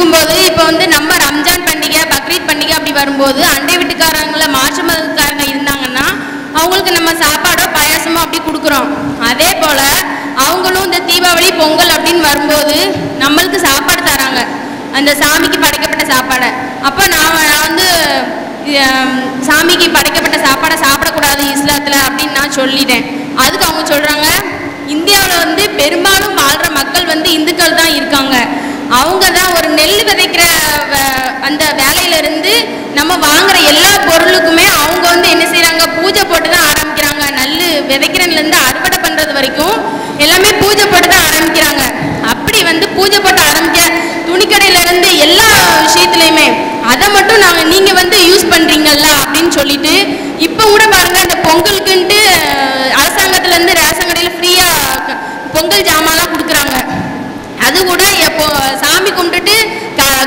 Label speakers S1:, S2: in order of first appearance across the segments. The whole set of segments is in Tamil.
S1: இருக்கும்போது இப்போ வந்து நம்ம ரம்ஜான் பண்டிகை பக்ரீத் பண்டிகை அப்படி வரும்போது அண்டை வீட்டுக்காரங்கள மாற்று மதக்காரங்க இருந்தாங்கன்னா அவங்களுக்கு நம்ம சாப்பாடோ பாயாசமோ அப்படி கொடுக்குறோம். அதே போல் அவங்களும் இந்த தீபாவளி பொங்கல் அப்படின்னு வரும்போது நம்மளுக்கு சாப்பாடு தராங்க. அந்த சாமிக்கு படைக்கப்பட்ட சாப்பாடை. அப்போ நான் நான் வந்து சாமிக்கு படைக்கப்பட்ட சாப்பாடை சாப்பிடக்கூடாது இஸ்லாத்தில் அப்படின்னு நான் சொல்லிட்டேன். அதுக்கு அவங்க சொல்கிறாங்க இந்தியாவில் வந்து பெரும்பாலும் வாழ்கிற மக்கள் வந்து இந்துக்கள் தான் இருக்காங்க. அவங்க தான் ஒரு நெல் விதைக்கிற வ- அந்த வேலையிலேருந்து நம்ம வாங்குற எல்லா பொருளுக்குமே அவங்க வந்து என்ன செய்கிறாங்க பூஜை போட்டு தான் ஆரம்பிக்கிறாங்க. நெல் விதைக்கிறதுலேருந்து அறுவடை பண்ணுறது வரைக்கும் எல்லாமே பூஜை போட்டு தான் ஆரம்பிக்கிறாங்க. அப்படி வந்து பூஜை போட்டு ஆரம்பிக்க துணிக்கடையிலேருந்து எல்லா விஷயத்துலையுமே அதை மட்டும் நாங்கள் நீங்கள் வந்து யூஸ் பண்ணுறீங்கல்ல அப்படின்னு சொல்லிட்டு இப்போ கூட பாருங்கள் இந்த பொங்கலுக்குன்ட்டு அரசாங்கத்துலேருந்து ரேஷன் கடையில் ஃப்ரீயாக பொங்கல் ஜாமான் அது கூட எப்போ சாமி கும்பிட்டுட்டு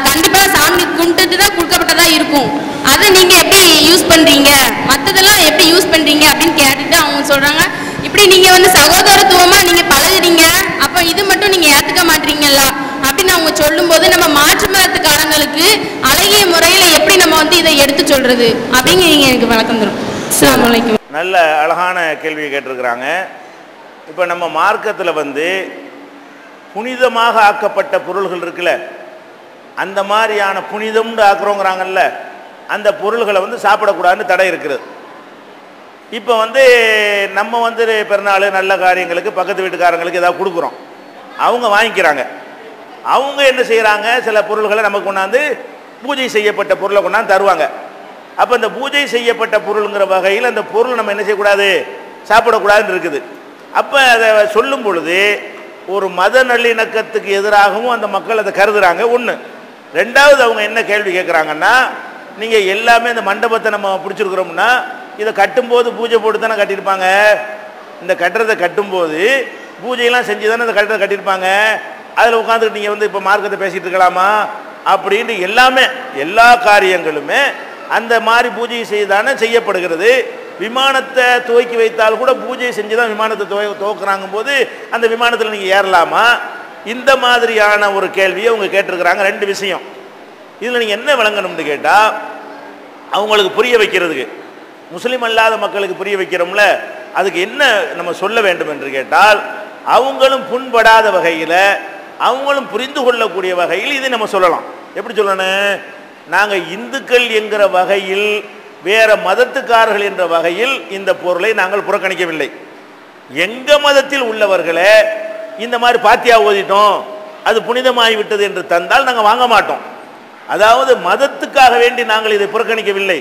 S1: கண்டிப்பா சாமி கும்பிட்டுட்டு தான் கொடுக்கப்பட்டதா இருக்கும். அதை நீங்க எப்படி யூஸ் பண்றீங்க? மத்ததெல்லாம் எப்படி யூஸ் பண்றீங்க அப்படின்னு கேட்டுட்டு அவங்க சொல்றாங்க. இப்படி நீங்க வந்து சகோதரத்துவமா நீங்க பழகுறீங்க. அப்ப இது மட்டும் நீங்க ஏத்துக்க மாட்டீங்கல்ல அப்படின்னு அவங்க சொல்லும்போது நம்ம மாற்று மதத்துக்காரங்களுக்கு அழகிய முறையில எப்படி நம்ம வந்து இதை எடுத்து சொல்றது? அப்படிங்க நீங்க எனக்கு வழக்கம் தரும்.
S2: நல்ல அழகான கேள்வியை கேட்டிருக்கிறாங்க. இப்போ நம்ம மார்க்கத்தில் வந்து புனிதமாக ஆக்கப்பட்ட பொருள்கள் இருக்குல்ல? அந்த மாதிரியான புனிதம்னு ஆக்குறோங்கிறாங்கல்ல அந்த பொருள்களை வந்து சாப்பிடக்கூடாதுன்னு தடை இருக்கிறது இப்போ வந்து நம்ம வந்து பிறநாள் நல்ல காரியங்களுக்கு பக்கத்து வீட்டுக்காரங்களுக்கு ஏதாவது கொடுக்குறோம். அவங்க வாங்கிக்கிறாங்க. அவங்க என்ன செய்கிறாங்க சில பொருள்களை நமக்கு கொண்டாந்து பூஜை செய்யப்பட்ட பொருளை கொண்டாந்து தருவாங்க. அப்போ இந்த பூஜை செய்யப்பட்ட பொருளுங்கிற வகையில் அந்த பொருள் நம்ம என்ன செய்யக்கூடாது? சாப்பிடக்கூடாதுன்னு இருக்குது. அப்போ அதை சொல்லும் பொழுது ஒரு மத நல்லிணக்கத்துக்கு எதிராகவும் அந்த மக்கள் அதை கருதுறாங்க. ஒன்று ரெண்டாவது அவங்க என்ன கேள்வி கேட்குறாங்கன்னா நீங்கள் எல்லாமே இந்த மண்டபத்தை நம்ம பிடிச்சிருக்கிறோம்னா இதை கட்டும்போது பூஜை போட்டு தானே கட்டியிருப்பாங்க? இந்த கட்டுறதை கட்டும்போது பூஜையெல்லாம் செஞ்சு தானே இந்த கட்டுறதை கட்டியிருப்பாங்க? அதில் உட்காந்துட்டு நீங்கள் வந்து இப்போ மார்க்கத்தை பேசிகிட்டு இருக்கலாமா? அப்படின்ட்டு எல்லாமே எல்லா காரியங்களுமே அந்த மாதிரி பூஜை செய்தானே செய்யப்படுகிறது. விமானத்தை துவக்கி வைத்தால் கூட பூஜை செஞ்சு தான் விமானத்தை துவ துவக்குறாங்க போது அந்த விமானத்தில் நீங்கள் ஏறலாமா? இந்த மாதிரியான ஒரு கேள்வியை அவங்க கேட்டிருக்கிறாங்க. ரெண்டு விஷயம். இதில் நீங்கள் என்ன விளங்கணும்னு கேட்டால் அவங்களுக்கு புரிய வைக்கிறதுக்கு. முஸ்லீம் அல்லாத மக்களுக்கு புரிய வைக்கிறோம்ல அதுக்கு என்ன நம்ம சொல்ல வேண்டும் என்று கேட்டால் அவங்களும் புண்படாத வகையில் அவங்களும் புரிந்து கொள்ளக்கூடிய வகையில் இதை நம்ம சொல்லலாம். எப்படி சொல்லணும்? நாங்கள் இந்துக்கள் என்கிற வகையில் வேற மதத்துக்காரர்கள் என்ற வகையில் இந்த பொருளை நாங்கள் புறக்கணிக்கவில்லை. எங்க மதத்தில் உள்ளவர்களே இந்த மாதிரி பாத்தியா ஓதிட்டோம் அது புனிதமாகிவிட்டது என்று தந்தால் நாங்கள் வாங்க மாட்டோம். அதாவது மதத்துக்காக வேண்டி நாங்கள் இதை புறக்கணிக்கவில்லை.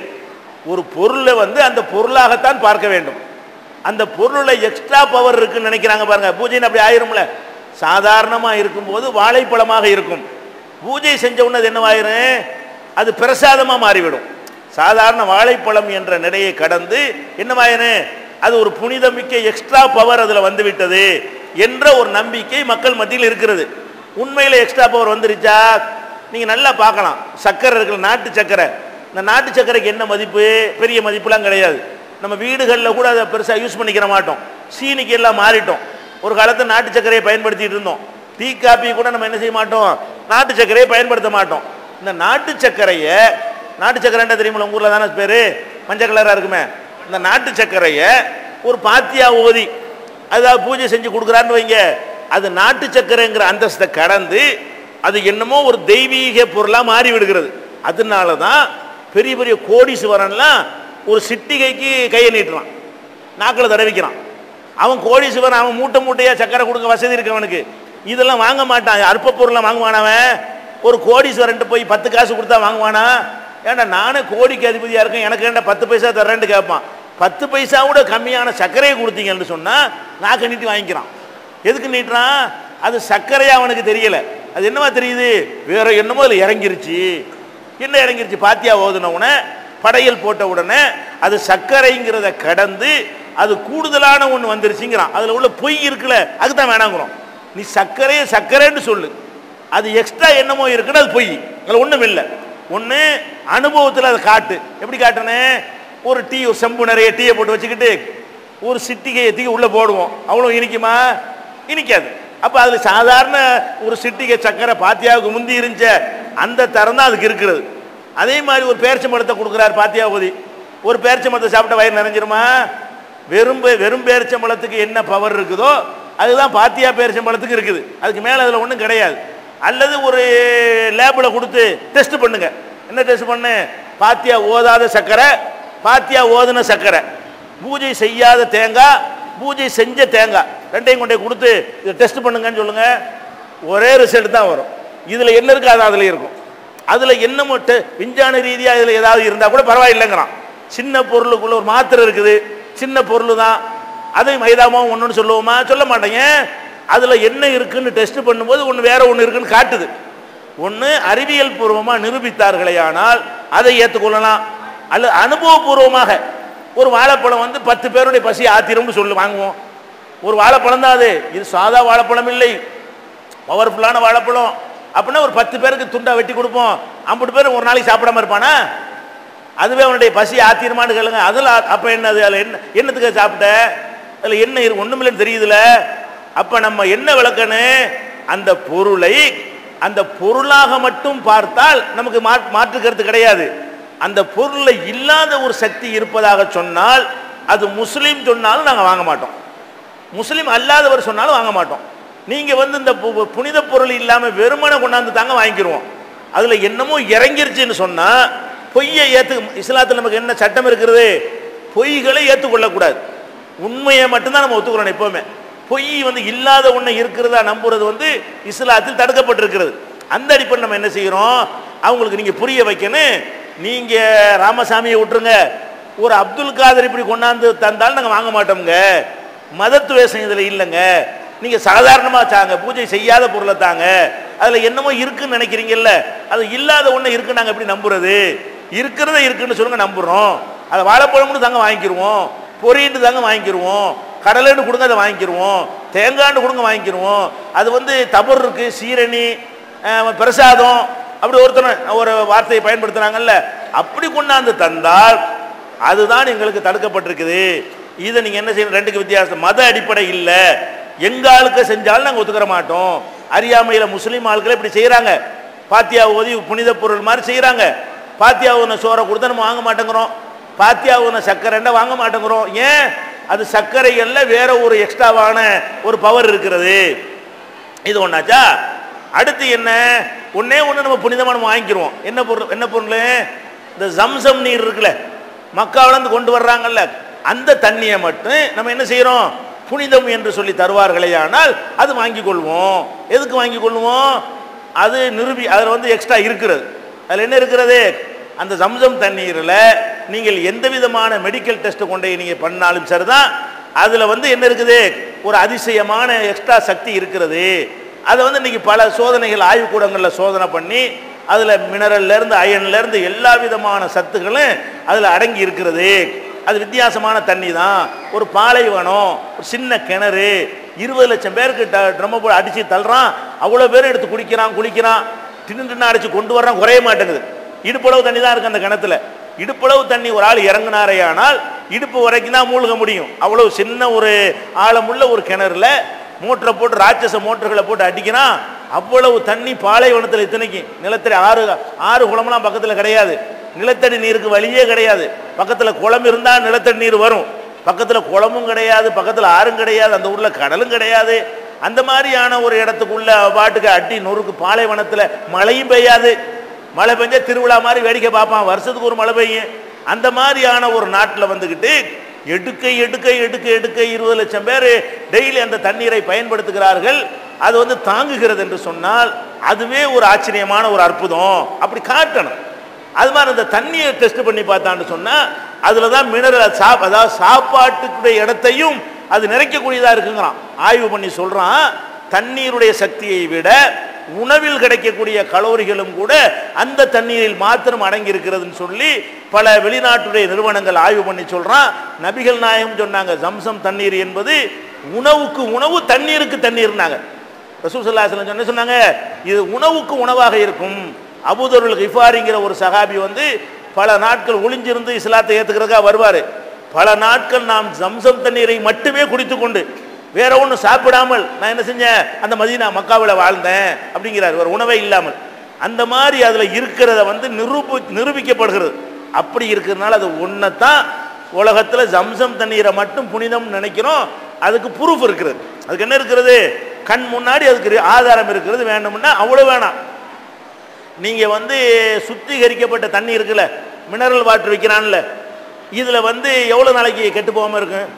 S2: ஒரு பொருளை வந்து அந்த பொருளாகத்தான் பார்க்க வேண்டும். அந்த பொருளில் எக்ஸ்ட்ரா பவர் இருக்குன்னு நினைக்கிறாங்க பாருங்க. பூஜைன்னு அப்படி ஆயிரும்ல. சாதாரணமாக இருக்கும்போது வாழைப்பழமாக இருக்கும். பூஜை செஞ்ச உடனே அது என்னவாயிரும்? அது பிரசாதமாக மாறிவிடும். சாதாரண வாழைப்பழம் என்ற நிலையை கடந்து என்னமாயினு அது ஒரு புனிதமிக்க எக்ஸ்ட்ரா பவர் அதில் வந்துவிட்டது என்ற ஒரு நம்பிக்கை மக்கள் மத்தியில் இருக்கிறது. உண்மையில் எக்ஸ்ட்ரா பவர் வந்துருச்சா? நீங்கள் நல்லா பார்க்கலாம். சர்க்கரை இருக்கிற நாட்டு சக்கரை இந்த நாட்டு சக்கரைக்கு என்ன மதிப்பு? பெரிய மதிப்புலாம் கிடையாது. நம்ம வீடுகளில் கூட அதை பெருசாக யூஸ் பண்ணிக்கிற மாட்டோம். சீனிக்கு எல்லாம் மாறிட்டோம். ஒரு காலத்தில் நாட்டு சர்க்கரையை பயன்படுத்திட்டு இருந்தோம். டீ காப்பி கூட நம்ம என்ன செய்ய மாட்டோம்? நாட்டு சர்க்கரையை பயன்படுத்த மாட்டோம். இந்த நாட்டு சர்க்கரையை நாட்டு சர்க்கரைன்ற தெரியுமா உங்கள் ஊரில் தானே பேர்? மஞ்சள் கலராக இருக்குமே. இந்த நாட்டு சக்கரையை ஒரு பாத்தியா ஓதி அதாவது பூஜை செஞ்சு கொடுக்குறான்னு வைங்க. அது நாட்டு சக்கரைங்கிற அந்தஸ்தை கடந்து அது என்னமோ ஒரு தெய்வீக பொருளாக மாறி விடுகிறது அதனால தான் பெரிய பெரிய கோடீஸ்வரன்லாம் ஒரு சிட்டிகைக்கு கையை நீட்டுறான். நாக்கில் தடவிக்கிறான். அவன் கோடீஸ்வரன் அவன் மூட்டை மூட்டையாக சக்கரை கொடுக்க வசதி இருக்கு அவனுக்கு. இதெல்லாம் வாங்க மாட்டான். அற்ப பொருளை வாங்குவானவன் அவன். ஒரு கோடீஸ்வரன்ட்டு போய் பத்து காசு கொடுத்தா வாங்குவானா? ஏன்டா நானே கோடிக்கு அதிபதியாக இருக்கேன் எனக்கு ஏன்டா பத்து பைசா தர்றேன்னு கேட்பான் பத்து பைசா கூட கம்மியான சர்க்கரையை கொடுத்தீங்கன்னு சொன்னால் நான் நீட்டி வாங்கிக்கிறான். எதுக்கு நீட்டுறான்? அது சர்க்கரையாக அவனுக்கு தெரியல. அது என்னவா தெரியுது? வேற என்னமோ அதில் இறங்கிருச்சு. என்ன இறங்கிருச்சு? பாத்தியா ஓதுன உடனே படையல் போட்ட உடனே அது சர்க்கரைங்கிறத கடந்து அது கூடுதலான ஒன்று வந்துருச்சுங்கிறான். அதில் உள்ள பொய் இருக்குல்ல அதுக்கு தான் வேணாங்கிறோம். நீ சர்க்கரையை சர்க்கரைன்னு சொல்லு. அது எக்ஸ்ட்ரா என்னமோ இருக்குன்னு அது பொய். அதில் ஒன்றும் இல்லை ஒன்று அனுபவத்தில் அதை காட்டு. எப்படி காட்டுனே ஒரு டீ ஒரு செம்பு நிறைய டீயை போட்டு வச்சுக்கிட்டு ஒரு சிட்டிகையை தூக்கி உள்ளே போடுவோம். அவ்வளோ இனிக்குமா? இனிக்காது. அப்போ அதில் சாதாரண ஒரு சிட்டிகை சக்கரை பாத்தியாவுக்கு முந்தி இருந்துச்ச அந்த தரம் தான் அதுக்கு இருக்கிறது. அதே மாதிரி ஒரு பேரிச்சம்பழத்தை கொடுக்குறாரு பாத்தியாவதி ஒரு பேரிச்சை மரத்தை சாப்பிட்ட வயிறு நிறைஞ்சிருமா? வெறும் வெறும் பேரிச்சம்பழத்துக்கு என்ன பவர் இருக்குதோ அதுதான் பாத்தியா பேரிச்சம்பழத்துக்கு இருக்குது. அதுக்கு மேலே அதில் ஒன்றும் கிடையாது. அல்லது ஒரு லேபில் கொடுத்து டெஸ்ட் பண்ணுங்க. என்ன டெஸ்ட் பண்ணு? பாத்தியா ஓதாத சர்க்கரை பாத்தியா ஓதுன சர்க்கரை பூஜை செய்யாத தேங்காய் பூஜை செஞ்ச தேங்காய் ரெண்டையும் கொண்டே கொடுத்து இதை டெஸ்ட் பண்ணுங்கன்னு சொல்லுங்க. ஒரே ரிசல்ட் தான் வரும். இதில் என்ன இருக்கு அது அதில் இருக்கும். அதில் என்ன மட்டும் விஞ்ஞான ரீதியாக இதில் ஏதாவது இருந்தால் கூட பரவாயில்லைங்கிறான். சின்ன பொருளுக்குள்ள ஒரு மாத்திரை இருக்குது. சின்ன பொருள் தான் அதையும் மைதாமாவும் ஒன்றுன்னு சொல்லுவோமா? சொல்ல மாட்டேங்க அதில் என்ன இருக்குன்னு டெஸ்ட் பண்ணும்போது ஒன்று வேற ஒன்று இருக்குன்னு காட்டுது. ஒன்று அறிவியல் பூர்வமாக நிரூபித்தார்களே ஆனால் அதை ஏற்றுக்கொள்ளலாம் அல்லது அனுபவபூர்வமாக ஒரு வாழைப்பழம் வந்து பத்து பேருடைய பசி ஆத்திரம்னு சொல்லி வாங்குவோம். ஒரு வாழைப்பழம் தான் அது. இது சாதா வாழைப்பழம் இல்லை. பவர்ஃபுல்லான வாழைப்பழம். அப்படின்னா ஒரு பத்து பேருக்கு துண்டா வெட்டி கொடுப்போம். ஐம்பது பேர் ஒரு நாளைக்கு சாப்பிடாம இருப்பானா? அதுவே அவனுடைய பசி ஆத்திரமானு கேளுங்க. அதில் அப்போ என்னது அதில் என்ன என்னத்துக்கு சாப்பிட்ட? அதில் என்ன இருக்கு ஒன்றுமில்லைன்னு தெரியுதுல. அப்போ நம்ம என்ன விளக்கணும் அந்த பொருளை அந்த பொருளாக மட்டும் பார்த்தால் நமக்கு மாற்றுக்கிறது கிடையாது. அந்த பொருளை இல்லாத ஒரு சக்தி இருப்பதாக சொன்னால் அது முஸ்லீம் சொன்னாலும் நாங்கள் வாங்க மாட்டோம். முஸ்லீம் அல்லாதவர் சொன்னாலும் வாங்க மாட்டோம். நீங்கள் வந்து இந்த பு- புனித பொருள் இல்லாமல் வெறுமனை கொண்டாந்து தாங்க வாங்கிக்கிருவோம். அதில் என்னமோ இறங்கிருச்சுன்னு சொன்னால் பொய்யை ஏற்று இஸ்லாத்தில் நமக்கு என்ன சட்டம் இருக்கிறது? பொய்களை ஏற்றுக்கொள்ளக்கூடாது உண்மையை மட்டும்தான் நம்ம ஒத்துக்கிறோம் எப்போவுமே. பொய் வந்து இல்லாத ஒன்றை இருக்கிறதா நம்புறது வந்து இஸ்லாத்தில் தடுக்கப்பட்டிருக்கிறது. அந்த அடிப்படை நம்ம என்ன செய்கிறோம் அவங்களுக்கு நீங்கள் புரிய வைக்கணும். நீங்கள் ராமசாமியை விட்டுருங்க. ஒரு அப்துல் காதர் இப்படி கொண்டாந்து தந்தாலும் நாங்கள் வாங்க மாட்டோம்ங்க. மதத்துவேஷம் இதில் இல்லைங்க. நீங்கள் சாதாரணமாக தாங்க பூஜை செய்யாத பொருளை தாங்க. அதில் என்னமோ இருக்குன்னு நினைக்கிறீங்கல்ல. அது இல்லாத ஒன்று இருக்குன்னு நாங்கள் எப்படி நம்புறது? இருக்கிறத இருக்குன்னு சொல்லுங்க நம்புகிறோம் அதை வாழைப்பழம்னு தாங்க வாங்கிக்கிடுவோம் பொரின்னு தாங்க வாங்கிக்கிடுவோம் கடலைன்னு கொடுங்க அதை வாங்கிக்கிடுவோம் தேங்காய்னு கொடுங்க வாங்கிக்கிடுவோம் அது வந்து தபர் இருக்கு சீரணி பிரசாதம். அப்படி ஒருத்தர் ஒரு வார்த்தையை பயன்படுத்துனாங்கல்ல. அப்படி கொண்டாந்து தந்தால் அதுதான் எங்களுக்கு தடுக்கப்பட்டிருக்குது. இதை நீங்கள் என்ன செய்யணும்? ரெண்டுக்கு வித்தியாசம். மத அடிப்படை இல்லை. எங்க ஆளுக்கு செஞ்சாலும் நாங்கள் ஒத்துக்கிற மாட்டோம். அறியாமையில் முஸ்லீம் ஆளுக்களை இப்படி செய்கிறாங்க பாத்தியா ஓதி புனித பொருள் மாதிரி செய்கிறாங்க பாத்தியா ஊன சோறை கொடுத்தா நம்ம வாங்க மாட்டேங்கிறோம். பாத்தியா ஊன சர்க்கரைண்டா வாங்க மாட்டேங்கிறோம். ஏன்? அது சர்க்கரைகளில் வேற ஒரு எக்ஸ்ட்ராவான ஒரு பவர் இருக்கிறது. இது ஒன்றாச்சா அடுத்து என்ன? ஒன்றே ஒன்று நம்ம புனிதமாக நம்ம வாங்கிக்கிறோம் என்ன பொருள் என்ன பொருள்? இந்த ஜம்சம் நீர் இருக்குல்ல மக்காவிலேருந்து கொண்டு வர்றாங்கல்ல அந்த தண்ணியை மட்டும் நம்ம என்ன செய்கிறோம் புனிதம் என்று சொல்லி தருவார்களே ஆனால் அது வாங்கி கொள்வோம் எதுக்கு வாங்கி கொள்வோம் அது நிரூபி அதில் வந்து எக்ஸ்ட்ரா இருக்கிறது. அதில் என்ன இருக்கிறது? அந்த ஜம்சம் தண்ணீரில் நீங்கள் எந்த விதமான மெடிக்கல் டெஸ்ட் கொண்டு நீங்கள் பண்ணாலும் சரிதான். அதில் வந்து என்ன இருக்குது? ஒரு அதிசயமான எக்ஸ்ட்ரா சக்தி இருக்கிறது. அதை வந்து இன்னைக்கு பல சோதனைகள் ஆய்வுக்கூடங்களில் சோதனை பண்ணி அதில் மினரல்லேருந்து அயன்லேருந்து எல்லா விதமான சத்துக்களும் அதில் அடங்கி இருக்கிறது. அது வித்தியாசமான தண்ணி தான். ஒரு பாலைவனம் ஒரு சின்ன கிணறு இருபது லட்சம் பேருக்கு ட்ரம்ம போட்டு அடித்து தள்ளுறான். அவ்வளோ பேர் எடுத்து குடிக்கிறான் குளிக்கிறான். தின்னு தின்னு அடித்து கொண்டு வர்றான் குறைய மாட்டேங்குது. இடுப்பளவு தண்ணி தான் இருக்குது அந்த கிணத்துல. இடுப்பளவு தண்ணி ஒரு ஆள் இறங்கினாரே ஆனால் இடுப்பு வரைக்கும் தான் மூழ்க முடியும். அவ்வளவு சின்ன ஒரு ஆழமுள்ள ஒரு கிணறுல மோட்டரை போட்டு ராட்சச மோட்டர்களை போட்டு அடிக்கிறான் அவ்வளவு தண்ணி பாலைவனத்தில் இத்தனைக்கு. நிலத்தடி ஆறு ஆறு குளம்லாம் பக்கத்தில் கிடையாது. நிலத்தடி நீருக்கு வழியே கிடையாது. பக்கத்தில் குளம் இருந்தால் நிலத்தடி நீர் வரும். பக்கத்தில் குளமும் கிடையாது பக்கத்தில் ஆறும் கிடையாது அந்த ஊரில் கடலும் கிடையாது. அந்த மாதிரியான ஒரு இடத்துக்குள்ள பாட்டுக்கு அட்டி நொறுக்கு பாலைவனத்தில் மழையும் பெய்யாது. மழை பெஞ்சா திருவிழா மாதிரி வேடிக்கை பார்ப்பான். வருஷத்துக்கு ஒரு மழை பெய்யும். அந்த மாதிரியான ஒரு நாட்டில் வந்துக்கிட்டு எடுக்க எடுக்க எடுக்க எடுக்க இருபது லட்சம் பேர் டெய்லி அந்த தண்ணீரை பயன்படுத்துகிறார்கள். அது வந்து தாங்குகிறது என்று சொன்னால் அதுவே ஒரு ஆச்சரியமான ஒரு அற்புதம். அப்படி காட்டணும். அது மாதிரி அந்த தண்ணியை டெஸ்ட் பண்ணி பார்த்தான்னு சொன்னால் அதில் தான் மினரல் சாப் அதாவது சாப்பாட்டுக்குடைய இடத்தையும் அது நிறைக்கக்கூடியதாக இருக்குங்கிறான். ஆய்வு பண்ணி சொல்கிறான் தண்ணீருடைய சக்தியை விட உணவில் கிடைக்கக்கூடிய கலோரிகளும் கூட அந்த தண்ணீரில் மாத்திரம் அடங்கி இருக்கிறதுன்னு சொல்லி பல வெளிநாட்டுடைய நிறுவனங்கள் ஆய்வு பண்ணி சொல்றான். நபிகள் நாயகம் சொன்னாங்க ஜம்சம் தண்ணீர் என்பது உணவுக்கு உணவு தண்ணீருக்கு தண்ணீர்னாங்க. ரசூல் ஸல்லல்லாஹு என்ன சொன்னாங்க? இது உணவுக்கு உணவாக இருக்கும். அபுதருள் ஹிஃபாரிங்கிற ஒரு சகாபி வந்து பல நாட்கள் ஒளிஞ்சிருந்து இஸ்லாத்தை ஏற்றுக்கிறதுக்காக வருவார். பல நாட்கள் நாம் ஜம்சம் தண்ணீரை மட்டுமே குடித்து கொண்டு வேற ஒன்றும் சாப்பிடாமல் நான் என்ன செஞ்சேன்? அந்த மதினா மக்காவில் வாழ்ந்தேன் அப்படிங்கிறார். ஒரு உணவே இல்லாமல். அந்த மாதிரி அதில் இருக்கிறத வந்து நிரூபி நிரூபிக்கப்படுகிறது. அப்படி இருக்கிறதுனால அது ஒன்றைத்தான் உலகத்தில் ஜம்சம் தண்ணீரை மட்டும் புனிதம்னு நினைக்கிறோம். அதுக்கு ப்ரூஃப் இருக்கிறது அதுக்கு என்ன இருக்கிறது கண் முன்னாடி அதுக்கு ஆதாரம் இருக்கிறது வேண்டும்னா அவ்வளோ வேணாம். நீங்கள் வந்து சுத்திகரிக்கப்பட்ட தண்ணி இருக்குல்ல மினரல் வாட்டர் விற்கிறான்ல இதில் வந்து எவ்வளோ நாளைக்கு கெட்டு போகாமல் இருக்கும்?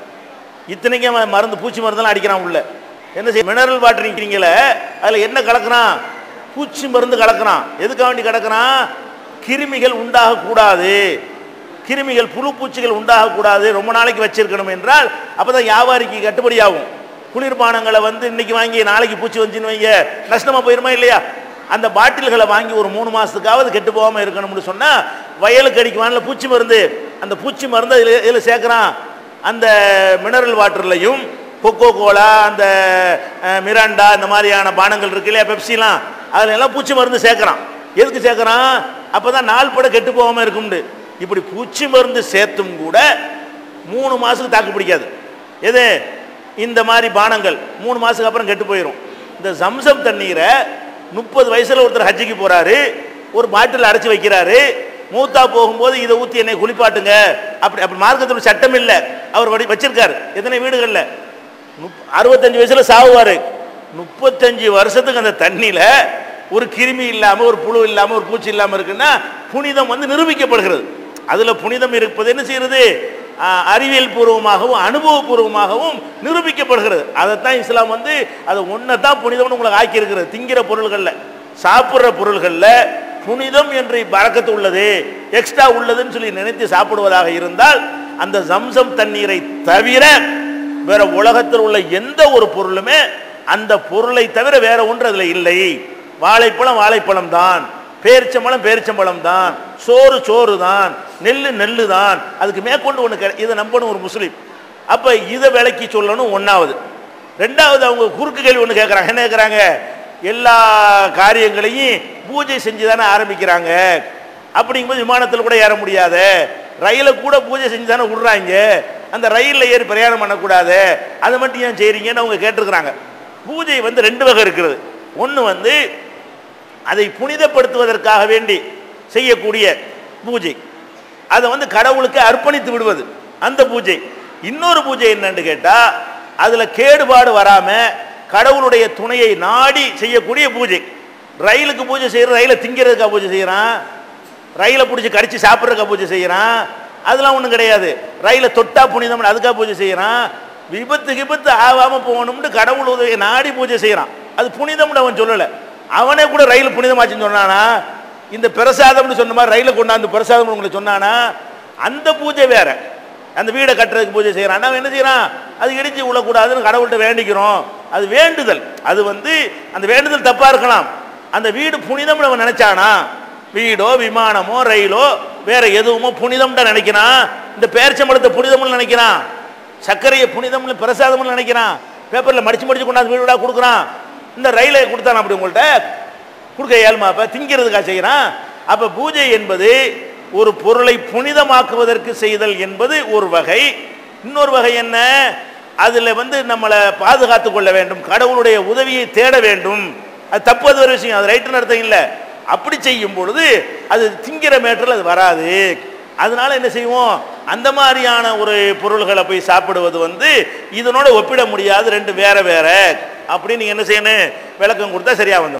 S2: இத்தனைக்கும் மருந்து பூச்சி மருந்தெல்லாம் அடிக்கிறான் உள்ள. என்ன செய்ய மினரல் வாட்டர் நிற்கிறீங்கள அதில் என்ன கலக்கிறான்? பூச்சி மருந்து கலக்கிறான். எதுக்காக வேண்டி கலக்குறான்? கிருமிகள் உண்டாகக்கூடாது. கிருமிகள் புழு பூச்சிகள் உண்டாகக்கூடாது. ரொம்ப நாளைக்கு வச்சிருக்கணும் என்றால் அப்போ தான் வியாபாரிக்கு கட்டுப்படியாகும். குளிர்பானங்களை வந்து இன்னைக்கு வாங்கி நாளைக்கு பூச்சி வந்துச்சுன்னு வைங்க. நஷ்டமாக போயிருமா இல்லையா? அந்த பாட்டில்களை வாங்கி ஒரு மூணு மாதத்துக்காவது கெட்டு போகாமல் இருக்கணும்னு சொன்னால் வயலுக்கு அடிக்குவான்ல பூச்சி மருந்து. அந்த பூச்சி மருந்து இதில் இதில் சேர்க்குறான்? அந்த மினரல் வாட்டர்லையும் கொக்கோ கோலா அந்த மிராண்டா இந்த மாதிரியான பானங்கள் இருக்கு இல்லையா பெப்சிலாம் அதில் எல்லாம் பூச்சி மருந்து சேர்க்குறான். எதுக்கு சேர்க்குறான்? அப்போ தான் நாள் பட கெட்டு போகாமல் இருக்கும்னு இப்படி பூச்சி மருந்து சேர்த்தும் கூட மூணு மாதத்துக்கு தாக்கு பிடிக்காது. எது? இந்த மாதிரி பானங்கள். மூணு மாதத்துக்கு அப்புறம் கெட்டு போயிடும் இந்த சம்சம் தண்ணீரை முப்பது வயசில் ஒருத்தர் ஹஜ்ஜிக்கு போகிறாரு ஒரு பாட்டில் அடைச்சி வைக்கிறாரு. மூத்தா போகும்போது இதை ஊற்றி என்னை குளிப்பாட்டுங்க. அப்படி அப்படி மார்க்கத்தில் சட்டம் இல்லை. அவர் வடி வச்சிருக்காரு. எத்தனை வீடுகளில்? முப் அறுபத்தஞ்சு வயசில் சாகுவார் முப்பத்தஞ்சு வருஷத்துக்கு அந்த தண்ணியில் ஒரு கிருமி இல்லாமல் ஒரு புழு இல்லாமல் ஒரு பூச்சி இல்லாமல் இருக்குன்னா புனிதம் வந்து நிரூபிக்கப்படுகிறது. அதில் புனிதம் இருப்பது என்ன செய்யறது அறிவியல் பூர்வமாகவும் அனுபவபூர்வமாகவும் நிரூபிக்கப்படுகிறது. அதைத்தான் இஸ்லாம் வந்து அது ஒன்றை தான் புனிதம்னு உங்களுக்கு ஆக்கியிருக்கிறது. திங்கிற பொருள்களில் சாப்பிட்ற பொருள்களில் புனிதம் என்று பழக்கத்து உள்ளது. எக்ஸ்ட்ரா உள்ளதுன்னு சொல்லி நினைத்து சாப்பிடுவதாக இருந்தால் அந்த ஜம்சம் தண்ணீரை தவிர வேற உலகத்தில் உள்ள எந்த ஒரு பொருளுமே அந்த பொருளை தவிர வேற ஒன்று அதில் இல்லை. வாழைப்பழம் வாழைப்பழம் தான். பேரிச்சம்பழம் பேரிச்சம்பழம் தான். சோறு சோறு தான். நெல் நெல்லு தான். அதுக்கு மேற்கொண்டு ஒன்று இதை நம்பணும் ஒரு முஸ்லீம். அப்போ இதை விளக்கி சொல்லணும் ஒன்றாவது ரெண்டாவது அவங்க குறுக்கு கேள்வி ஒன்று கேட்குறாங்க என்ன கேட்குறாங்க எல்லா காரியங்களையும் பூஜை செஞ்சு தானே ஆரம்பிக்கிறாங்க. அப்படிங்கும்போது விமானத்தில் கூட ஏற முடியாத. ரயில கூட பூஜை செஞ்சு தானே விடுறாங்க. அந்த ரயிலில் ஏறி பிரயாணம் பண்ணக்கூடாது. அதை மட்டும் ஏன் செய்கிறீங்கன்னு அவங்க கேட்டிருக்கிறாங்க. பூஜை வந்து ரெண்டு வகை இருக்கிறது. ஒன்று வந்து அதை புனிதப்படுத்துவதற்காக வேண்டி செய்யக்கூடிய பூஜை. அதை வந்து கடவுளுக்கு அர்ப்பணித்து விடுவது. அந்த பூஜை. இன்னொரு பூஜை என்னன்னு கேட்டால் அதில் கேடுபாடு வராமல் கடவுளுடைய துணையை நாடி செய்யக்கூடிய பூஜை. ரயிலுக்கு பூஜை செய்கிற ரயிலை திங்கிறதுக்கா பூஜை செய்கிறான் ரயிலை பிடிச்சி கடிச்சு சாப்பிட்றதுக்கா பூஜை செய்கிறான் அதெல்லாம் ஒன்றும் கிடையாது. ரயிலை தொட்டா புனிதம்னு அதுக்காக பூஜை செய்கிறான் விபத்து கிபத்து ஆகாமல் போகணும்னு கடவுள் உதவியை நாடி பூஜை செய்கிறான் அது புனிதம்னு அவன் சொல்லலை. அவனே கூட ரயில் புனிதமாச்சுன்னு சொன்னானா? இந்த பிரசாதம்னு சொன்ன மாதிரி ரயிலை கொண்டாந்து பிரசாதம் உங்களுக்கு சொன்னானா? அந்த பூஜை வேற. அந்த வீடை கட்டுறதுக்கு பூஜை செய்கிறான் அவன் என்ன செய்கிறான் அது இடிச்சு விழக்கூடாதுன்னு கடவுள்கிட்ட வேண்டிக்கிறோம். அது வேண்டுதல். அது வந்து அந்த வேண்டுதல் தப்பாக இருக்கலாம். அந்த வீடு புனிதம்னு அவன் நினைச்சானா? வீடோ விமானமோ ரயிலோ வேற எதுவுமோ புனிதம்டா நினைக்கிறான். இந்த பேரிச்சம்பழத்தை புனிதம்னு நினைக்கிறான். சர்க்கரையை புனிதம்னு பிரசாதம்னு நினைக்கிறான். பேப்பரில் மடிச்சு மடிச்சு கொண்டாந்து வீடு வீடா கொடுக்குறான். இந்த ரயிலை கொடுத்தான் அப்படி உங்கள்கிட்ட கொடுக்க ஏழ்மா அப்போ? திங்கிறதுக்காக செய்கிறான் அப்போ பூஜை என்பது ஒரு பொருளை புனிதமாக்குவதற்கு செய்தல் என்பது ஒரு வகை. இன்னொரு வகை என்ன? அதில் வந்து நம்மளை பாதுகாத்து கொள்ள வேண்டும் கடவுளுடைய உதவியை தேட வேண்டும். அது தப்பு ஒரு விஷயம். அது ரைட்டுன்னு அர்த்தம் இல்லை. அப்படி செய்யும் பொழுது அது திங்கிற மேட்டரில் அது வராது. அதனால என்ன செய்வோம்? அந்த மாதிரியான ஒரு பொருள்களை போய் சாப்பிடுவது வந்து இதனோட ஒப்பிட முடியாது ரெண்டு வேற வேற. அப்படின்னு நீங்கள் என்ன செய்யணும்? விளக்கம் கொடுத்தா சரியாக வந்துடும்